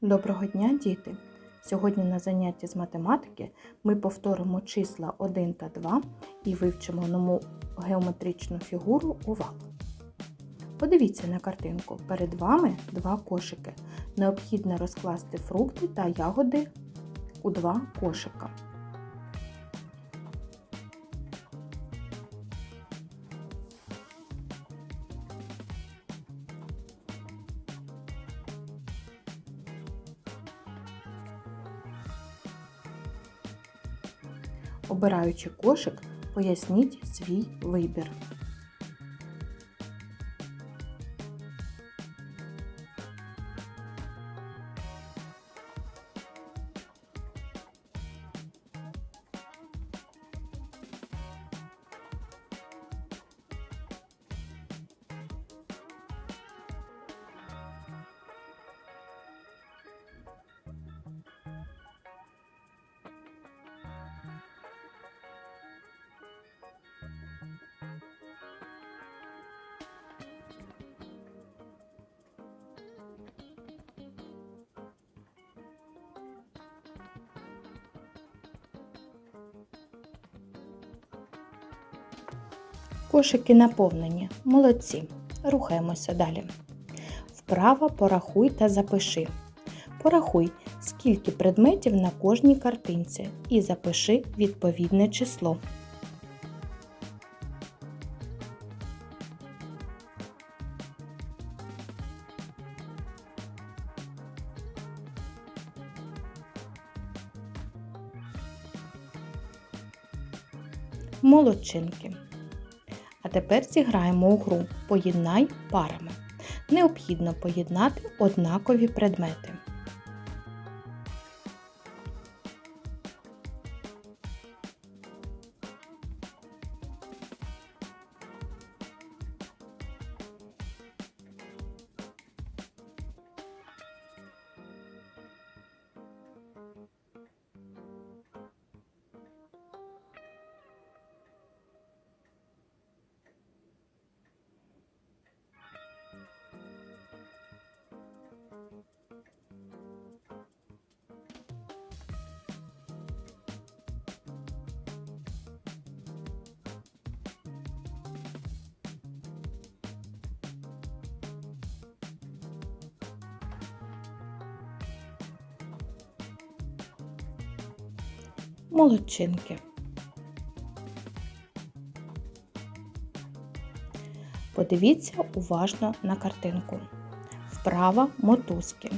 Доброго дня, діти! Сьогодні на занятті з математики ми повторимо числа 1 та 2 і вивчимо нову геометричну фігуру овал. Подивіться на картинку. Перед вами два кошики. Необхідно розкласти фрукти та ягоди у два кошика. Обираючи кошик, поясніть свій вибір. Кошики наповнені. Молодці. Рухаємося далі. Вправо порахуй та запиши. Порахуй, скільки предметів на кожній картинці і запиши відповідне число. Молодчинки. А тепер зіграємо у гру Поєднай парами. Необхідно поєднати однакові предмети. Молодчинки. Подивіться уважно на картинку. Вправа мотузки.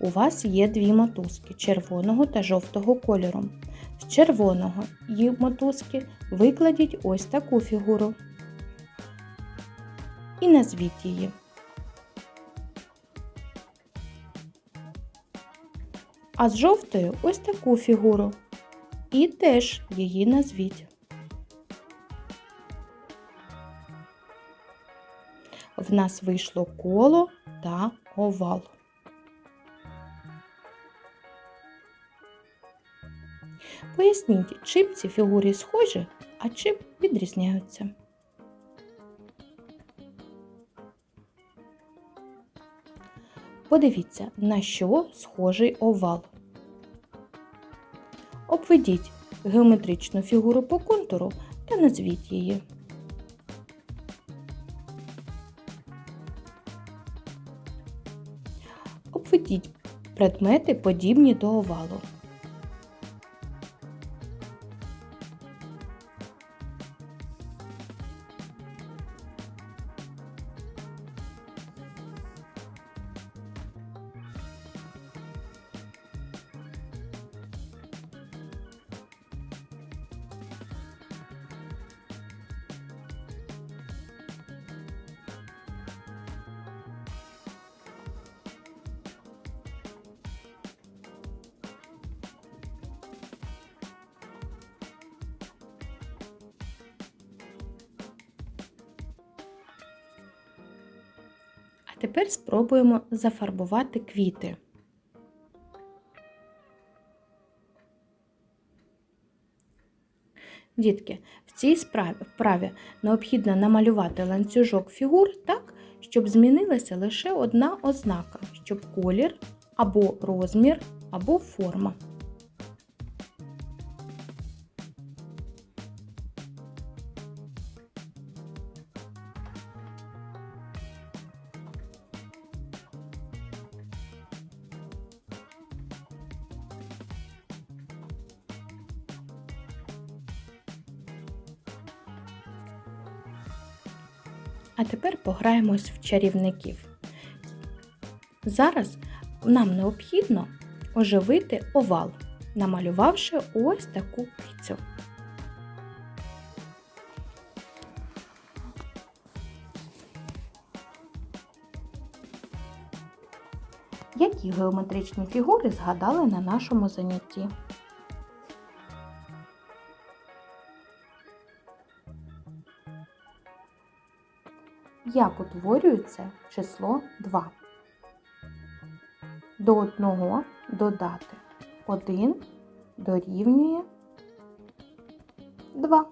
У вас є дві мотузки червоного та жовтого кольору. З червоного її мотузки викладіть ось таку фігуру і назвіть її. А з жовтою ось таку фігуру і теж її назвіть. В нас вийшло коло та овал. Поясніть, чим ці фігури схожі, а чим відрізняються. Подивіться, на що схожий овал. Обведіть геометричну фігуру по контуру та назвіть її. Обведіть предмети, подібні до овалу. Тепер спробуємо зафарбувати квіти. Дітки, в цій справі, вправі необхідно намалювати ланцюжок фігур так, щоб змінилася лише одна ознака, щоб колір або розмір, або форма. А тепер пограємось в чарівників. Зараз нам необхідно оживити овал, намалювавши ось таку кицю. Які геометричні фігури згадали на нашому занятті? Як утворюється число 2? До 1 додати 1 дорівнює 2.